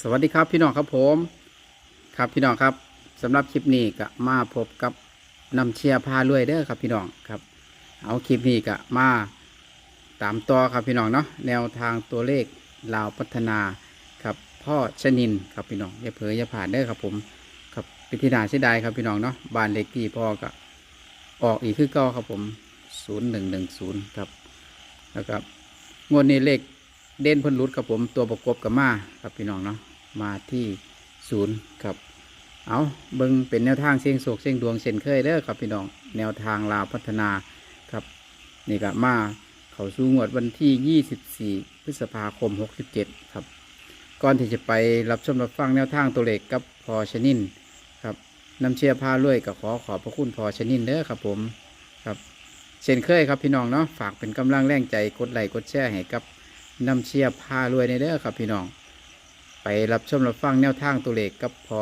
สวัสดีครับพี่น้องครับผม ครับพี่น้องครับสำหรับคลิปนี้ก็มาพบกับนำเชียร์พารวยเด้อครับพี่น้องครับ เอาคลิปนี้ก็มาตามต่อครับพี่น้องเนาะแนวทางตัวเลขลาวพัฒนาครับพ่อชนินครับพี่น้องอย่าเผลออย่าผ่านเด้อครับผมครับเป็นที่น่าเสียดายครับพี่น้องเนาะบานเลขที่พ่อก็ออกอีกคือเก่าครับผมศูนย์หนึ่งหนึ่งศูนย์ครับแล้วก็งวดนี้เลข เด่นพ้นรุดครับผมตัวประกบกับมาครับพี่น้องเนาะมาที่ศูนย์ครับ เอาเบิงเป็นแนวทางเสียงโศกเสียงดวงเช่นเคยเด้อครับพี่น้องแนวทางลาวพัฒนาครับนี่ก็มาเขาสูงวดวันที่ 24 พฤษภาคม 67 ครับ ก่อนที่จะไปรับชมรับฟังแนวทางตัวเลขกับพอชนินครับนำเชียร์พาลุยก็ขอขอบพระคุณพอชนินเด้อครับผมครับเช่นเคยครับพี่น้องเนาะฝากเป็นกำลังแรงใจกดไลค์กดแชร์ให้กับ นำเชียร์พารวยในเด้อครับพี่น้อง ไปรับชมรับฟังแนวทางตัวเลขกับพอ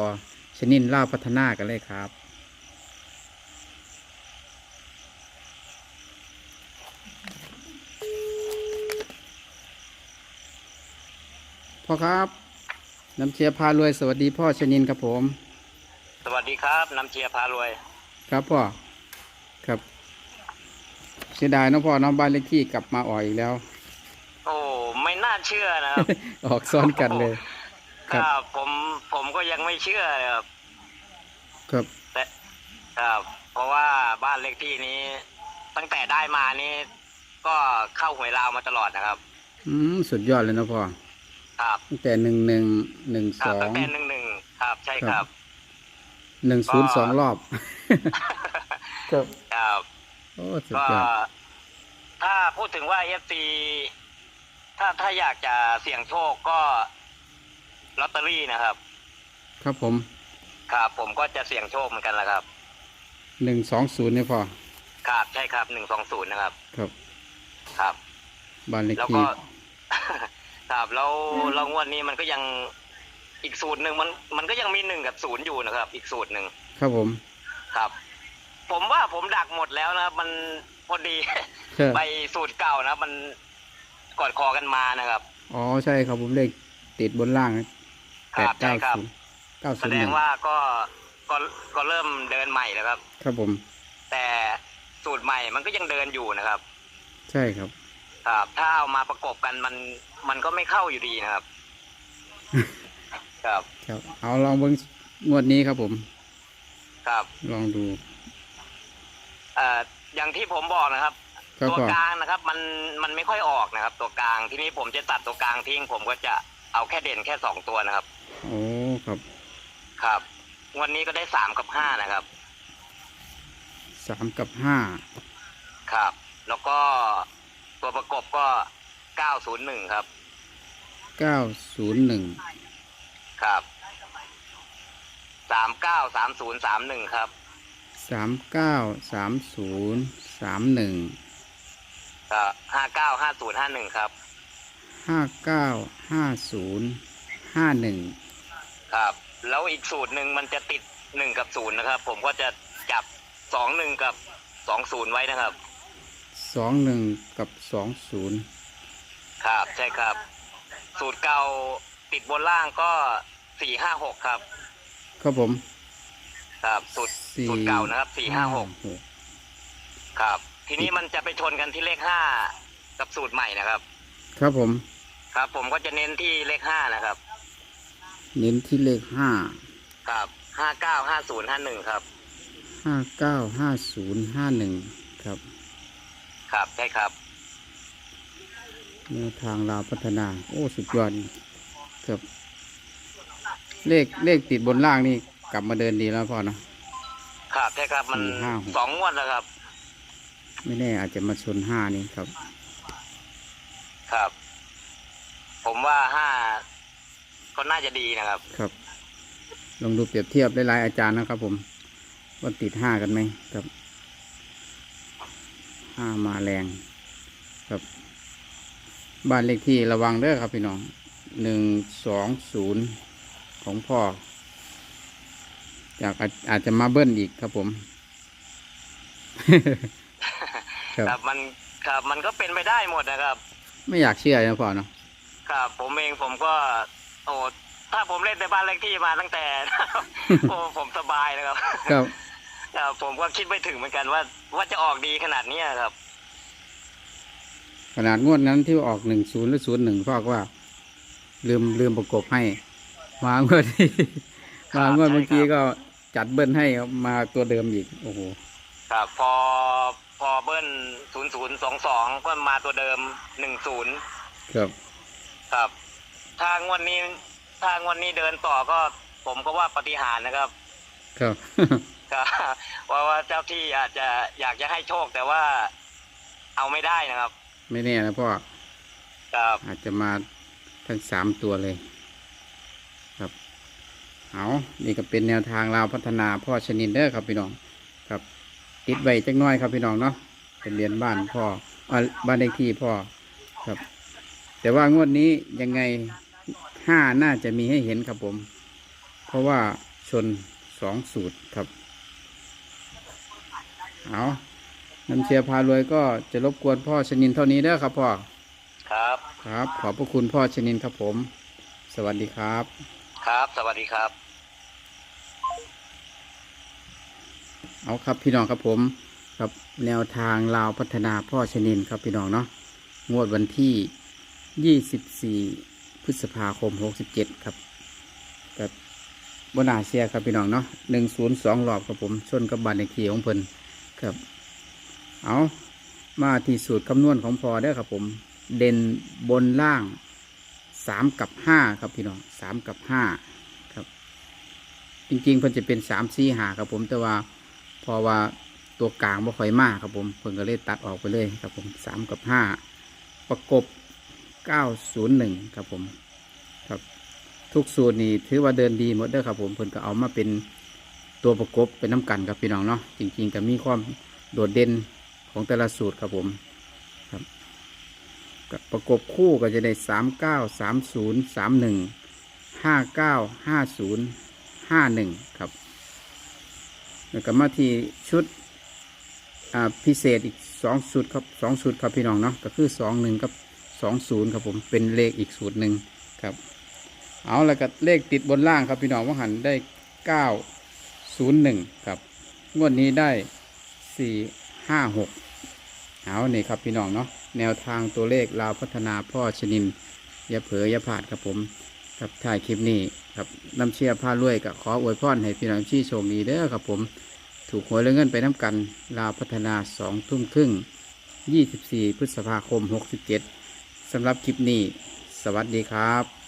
ชนินล่าวพัฒนากันเลยครับพ่อครับนำเชียร์พารวยสวัสดีพ่อชนินครับผม สวัสดีครับ น้ำเชียร์พารวย ครับพ่อครับ เสียดายเน้องพ่อน้องบ้านเลขที่กลับมาอ่อยอีกแล้ว โอ้ไม่น่าเชื่อนะครับ ออกซ้อนกันเลยครับครับผมผมก็ยังไม่เชื่อเลยครับครับแต่ครับ เพราะว่าบ้านเลขที่นี้ ตั้งแต่ได้มานี้ก็เข้าหวยลาวมาตลอดนะครับ อืมสุดยอดเลยนะพ่อครับตั้งแต่หนึ่งหนึ่งหนึ่งครัสบอตั้งงแต่หนึ่งหนึ่งครับ ใช่ครับ หนึ่งศูนย์สองรอบ ครับ ครับ โอ้สุดก็ยอดถ้าพูดถึงว่าเอฟซี ถ้าถ้าอยากจะเสี่ยงโชคก็ลอตเตอรี่นะครับ ครับผมครับผมก็จะเสี่ยงโชคเหมือนกันแหละครับหนึ่งสองศูนย์เนี่ยพ่อครับใช่ครับหนึ่งสองศูนย์นะครับ ครับครับ บ้านเลขแล้วที่ก็ครับแล้วแล้วงวดนี้มันก็ยังอีกสูตรหนึ่งมันมันก็ยังมีหนึ่งกับศูนย์อยู่นะครับ อีกสูตรหนึ่งครับผมครับ ผมว่าผมดักหมดแล้วนะครับมันพอดี ครับ ไปสูตรเก่านะมัน กอดคอกันมานะครับ อ๋อใช่ครับผมเลขติดบนล่างคแปรัดบใช่เก้าครับศูนย์เก้าแสศูนย์ดหงนึ่งว่าก็ก็ก็เริ่มเดินใหม่แล้วครับ ครับผม แต่สูตรใหม่มันก็ยังเดินอยู่นะครับ ใช่ครับ ครับ ถ้าเอามาประกบกันมันมันก็ไม่เข้าอยู่ดีนะครับ ครับ ครับ เอาลองเบิ้งงวดนี้ครับผม ครับ ลองดู เอ่ออย่างที่ผมบอกนะครับ ครับตัวพ่อกลางนะครับ มันมันไม่ค่อยออกนะครับ ตัวกลางทีนี้ผมจะตัดตัวกลางทิ้ง ผมก็จะเอาแค่เด่นแค่สองตัวนะครับโอ้ครับ ครับ วันนี้ก็ได้สามกับห้านะครับสามกับห้าครับ แล้วก็ตัวประกบก็เก้าศูนย์หนึ่งครับเก้าศูนย์หนึ่งครับสามเก้าสามศูนย์สามหนึ่งครับสามเก้าสามศูนย์สามหนึ่ง ครับห้าเก้าห้าศูนย์ห้าหนึ่งครับ ห้าเก้าห้าศูนย์ห้าหนึ่งครับ แล้วอีกสูตรหนึ่งมันจะติดหนึ่งกับศูนย์นะครับ ผมก็จะจับสองหนึ่งกับสองศูนย์ไว้นะครับ สองหนึ่งกับสองศูนย์ครับ ใช่ครับ สูตรเก่าติดบนล่างก็สี่ห้าหกครับ ครับผม ครับ สูตรสี่สูตรเก่านะครับสี่ห้าหกหกครับ ทีนี้มันจะไปชนกันที่เลขห้ากับสูตรใหม่นะครับ ครับผม ครับ ผมก็จะเน้นที่เลขห้านะครับ เน้นที่เลขห้าครับห้าเก้าห้าศูนย์ห้าหนึ่งครับห้าเก้าห้าศูนย์ห้าหนึ่งครับ ครับใช่ครับแนวทางลาวพัฒนา โอ้สุดยอดครับ เลขเลขติดบนล่างนี่กลับมาเดินดีแล้วพ่อเนาะครับใช่ครับมันสี่ห้าหก สองงวดแล้วครับ ไม่แน่อาจจะมาชนห้านี่ครับ ครับ ผมว่าห้าก็น่าจะดีนะครับ ครับ ลองดูเปรียบเทียบหลายๆอาจารย์นะครับ ผมว่าติดห้ากันไหมครับห้ามาแรงครับ บ้านเลขที่ระวังเด้อครับพี่น้องหนึ่งสองศูนย์ของพ่ออยากอาจอาจจะมาเบิ้ลอีกครับผม ครับ ครับมันครับมันก็เป็นไปได้หมดนะครับ ไม่อยากเชื่อนะพ่อเนาะครับผมเองผมก็โอ้ถ้าผมผมเล่นแต่บ้านเลขที่มาตั้งแต่ โอ้ผมสบายนะครับครับ ครับผมก็คิดไม่ถึงเหมือนกันว่า ว่าจะออกดีขนาดเนี้ยครับ ขนาดงวดนั้นที่ออกหนึ่งศูนย์หรือศูนย์หนึ่งพ่อก็ว่า ลืมลืมประกบให้ มางวดที่ครับ มางวดใช่เมื่อกี้ครับก็จัดเบิ้ลให้ครับมาตัวเดิมอีก โอ้โห ครับพอพ อเบิ้ลศูนย์ศูนย์สองสองก็มาตัวเดิมหนึ่งศูนย์ครับ ครับทางวันนี้ทางวันนี้เดินต่อก็ผมก็ว่าปฏิหารย์นะครับ ครับ ครับว่าว่าเจ้าที่อาจจะอยากจะให้โชคแต่ว่าเอาไม่ได้นะครับ ไม่แน่นะพ่อ ครับ อาจจะมาทั้งสามตัวเลย ครับ เอานี่ก็เป็นแนวทางเราวพัฒนาพ่อชนินเด้อครับพี่น้อง ครับ ติดไว้จักหน้อยครับพี่น้องเนาะเป็นเรียนบ้านพ่ออ่าบ้านเลขที่พ่อครับ แต่ว่างวดนี้ยังไงห้าน่าจะมีให้เห็นครับผม เพราะว่าชนสองสูตรครับเอาน้ำเชียร์พารวยก็จะรบกวนพ่อชนินเท่านี้เด้อครับพ่อครับครับ ขอบพระคุณพ่อชนินครับผม สวัสดีครับ ครับ สวัสดีครับ เอาครับพี่น้องครับผมครับแนวทางลาวพัฒนาพ่อชนินครับพี่น้องเนาะงวดวันที่ 24 พฤษภาคม 67 ครับกับบนาเซียครับพี่น้องเนาะ102หลอบครับผมชนกับบัตรในขีของเพิ่นครับ เอามาที่สูตรคำนวณของพอได้ครับผม เด่นบนล่าง 3 กับ 5 ครับพี่น้อง 3 กับ 5 ครับ จริงๆเพิ่นจะเป็น 3 4 5ครับผมแต่ว่า เพราะว่าตัวกลางบ่ค่อยมากครับผมเพิ่นก็เลยตัดออกไปเลยครับผมสามกับห้าประกบเก้าศูนย์หนึ่งครับผมครับทุกสูตรนี่ถือว่าเดินดีหมดเด้อครับผมเพิ่นก็เอามาเป็นตัวประกบเป็นน้ำกันครับพี่น้องเนาะจริงๆก็มีความโดดเด่นของแต่ละสูตรครับผมครับกับประกบคู่ก็จะได้สามเก้าสามศูนย์สามหนึ่งห้าเก้าห้าศูนย์ห้าหนึ่งครับ แล้วก็มาที่ชุดพิเศษอีกสองชุดครับสองชุดครับพี่น้องเนาะก็คือสองหนึ่งกับสองศูนย์ครับผมเป็นเลขอีกสูตรหนึ่งครับ เอาแล้วก็เลขติดบนล่างครับพี่น้องว่าหันได้เก้าศูนย์หนึ่งครับงวดนี้ได้สี่ห้าหกเอานี่ครับพี่น้องเนาะแนวทางตัวเลขลาวพัฒนาพ่อชนินยาเผลออย่าพลาดครับผม ครับถ่ายคลิปนี้ครับน้ำเชียร์พารวยกับขออวยพรให้พี่น้องชี่โชคดีเด้อครับผม ถูกหวยและเงินไปน้ำกัน ลาวพัฒนาสองทุ่มครึ่งยี่สิบสี่พฤษภาคมหกสิบเจ็ดสำหรับคลิปนี้ สวัสดีครับ